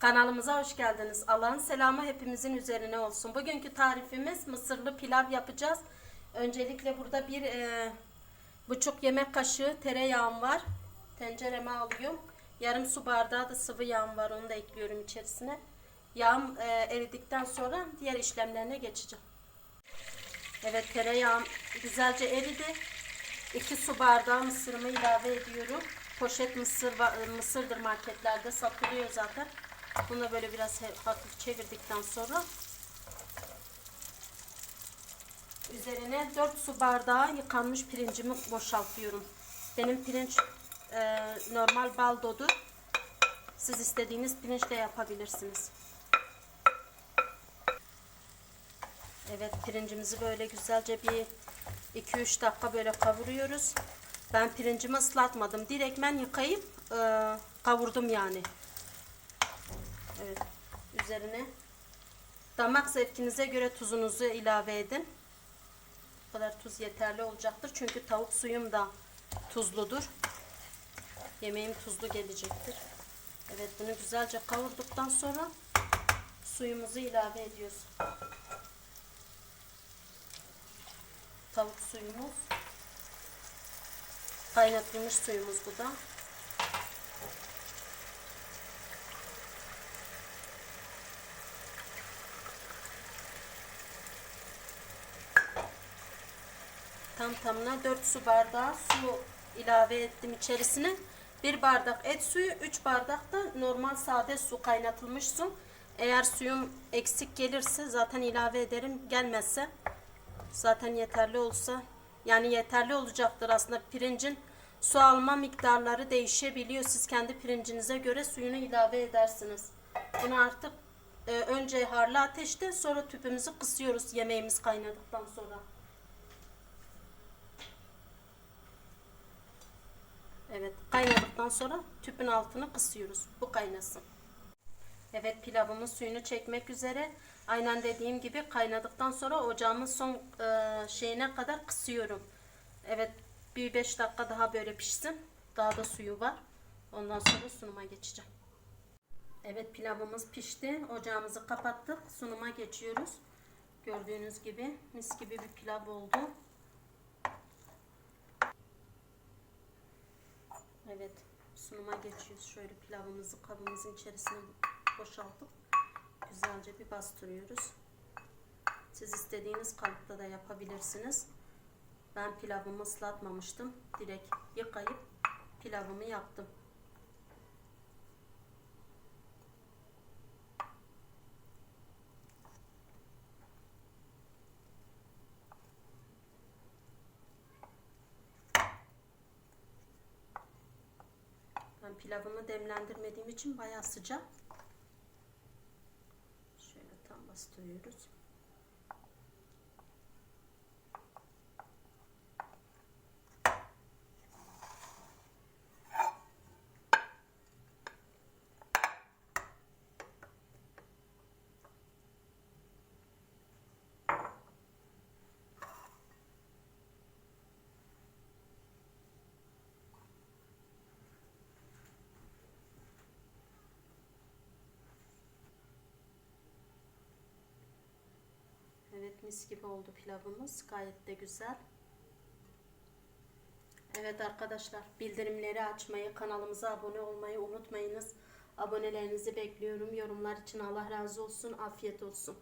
Kanalımıza hoş geldiniz. Allah'ın selamı hepimizin üzerine olsun. Bugünkü tarifimiz mısırlı pilav yapacağız. Öncelikle burada bir e, buçuk yemek kaşığı tereyağım var. Tencereme alıyorum. Yarım su bardağı da sıvı yağım var. Onu da ekliyorum içerisine. Yağım e, eridikten sonra diğer işlemlerine geçeceğim. Evet tereyağım güzelce eridi. 2 su bardağı mısırımı ilave ediyorum. Poşet mısır va- mısırdır marketlerde satılıyor zaten. Bunu böyle biraz hafif çevirdikten sonra üzerine 4 su bardağı yıkanmış pirincimi boşaltıyorum. Benim pirinç e, normal baldodur. Siz istediğiniz pirinçle yapabilirsiniz. Evet pirincimizi böyle güzelce bir 2-3 dakika böyle kavuruyoruz. Ben pirincimi ıslatmadım. Direktmen yıkayıp e, kavurdum yani. Evet. Üzerine damak zevkinize göre tuzunuzu ilave edin. Bu kadar tuz yeterli olacaktır. Çünkü tavuk suyum da tuzludur. Yemeğim tuzlu gelecektir. Evet bunu güzelce kavurduktan sonra suyumuzu ilave ediyoruz. Tavuk suyumuz. Kaynatılmış suyumuz bu da. Tam tamına 4 su bardağı su ilave ettim içerisine. 1 bardak et suyu, 3 bardak da normal sade su kaynatılmış su. Eğer suyum eksik gelirse zaten ilave ederim. Gelmezse zaten yeterli olsa yani yeterli olacaktır aslında pirincin su alma miktarları değişebiliyor. Siz kendi pirincinize göre suyunu ilave edersiniz. Bunu artık e, önce harlı ateşte sonra tüpümüzü kısıyoruz yemeğimiz kaynadıktan sonra. Evet kaynadıktan sonra tüpün altını kısıyoruz. Bu kaynasın. Evet pilavımın suyunu çekmek üzere. Aynen dediğim gibi kaynadıktan sonra ocağımın son e, şeyine kadar kısıyorum. Evet bir 5 dakika daha böyle pişsin. Daha da suyu var. Ondan sonra sunuma geçeceğim. Evet pilavımız pişti. Ocağımızı kapattık. Sunuma geçiyoruz. Gördüğünüz gibi mis gibi bir pilav oldu. Evet sunuma geçiyoruz. Şöyle pilavımızı kabımızın içerisine boşaltıp güzelce bir bastırıyoruz. Siz istediğiniz kalıpta da yapabilirsiniz. Ben pilavımı ıslatmamıştım. Direkt yıkayıp pilavımı yaptım. Ben pilavımı demlendirmediğim için bayağı sıcak. Şöyle tam bastırıyoruz. Mis gibi oldu pilavımız. Gayet de güzel. Evet arkadaşlar bildirimleri açmayı, kanalımıza abone olmayı unutmayınız. Abonelerinizi bekliyorum. Yorumlar için Allah razı olsun. Afiyet olsun.